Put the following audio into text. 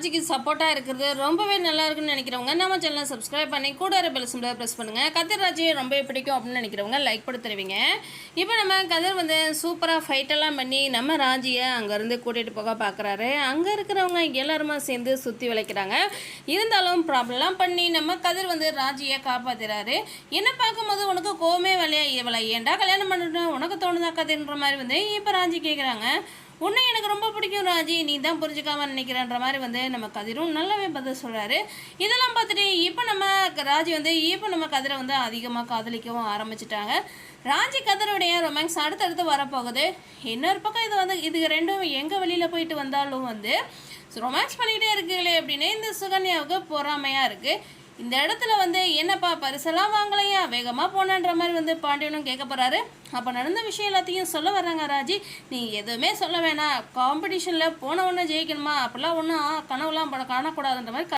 ராஜிக்கு சப்போர்ட்டாக இருக்கிறது. ரொம்பவே நல்லா இருக்குன்னு நினைக்கிறவங்க நம்ம சேனலை சப்ஸ்கிரைப் பண்ணி கூட ஒரு பெல் சிம்பிளாக ப்ரெஸ் பண்ணுங்கள் கதிர் ராஜியை ரொம்பவே பிடிக்கும் அப்படின்னு நினைக்கிறவங்க லைக் போட்டு தருவீங்க. இப்போ நம்ம கதிர் வந்து சூப்பராக ஃபைட்டெல்லாம் பண்ணி நம்ம ராஜியை அங்கேருந்து கூட்டிகிட்டு போக பார்க்குறாரு அங்கே இருக்கிறவங்க எல்லாருமா சேர்ந்து சுற்றி விளைக்கிறாங்க. இருந்தாலும் ப்ராப்ளம்லாம் பண்ணி நம்ம கதிர் வந்து ராஜியை காப்பாத்துறாரு. என்ன பார்க்கும்போது உனக்கு கோவமே வேலையா இவளை ஏன்டா கல்யாணம் பண்ணணும் உனக்கு தோணுதா கதிர்ன்ற மாதிரி வந்து இப்போ ராஜி கேட்குறாங்க உன்னை எனக்கு ரொம்ப பிடிக்கும் ராஜி. நீ தான் புரிஞ்சுக்காம நினைக்கிறன்ற மாதிரி வந்து நம்ம கதிரும் நல்லாவே பதில் சொல்கிறாரு இதெல்லாம் பார்த்துட்டு இப்போ நம்ம ராஜி வந்து இப்போ நம்ம கதிரை வந்து அதிகமாக காதலிக்கவும் ஆரம்பிச்சிட்டாங்க. ராஜி கதருடைய ரொமான்ஸ் அடுத்தடுத்து வரப்போகுது. இன்னொரு பக்கம் இது வந்து இது ரெண்டும் எங்கே வெளியில் போயிட்டு வந்தாலும் வந்து ரொமான்ஸ் பண்ணிகிட்டே இருக்குங்களே அப்படின்னு இந்த சுகன்யாவுக்கு பொறாமையாக இருக்குது இந்த இடத்துல வந்து என்னப்பா பரிசெல்லாம் வாங்கலையா? வேகமாக போனான்ற மாதிரி வந்து பாண்டியனும் கேட்க போகிறாரு அப்போ நடந்த விஷயம் எல்லாத்தையும் சொல்ல வர்றாங்க ராஜி. நீ எதுவுமே சொல்ல வேணாம். காம்படிஷனில் போன ஒன்று ஜெயிக்கணுமா? அப்படிலாம் ஒன்றும் கனவுலாம் பட காணக்கூடாதுன்ற மாதிரி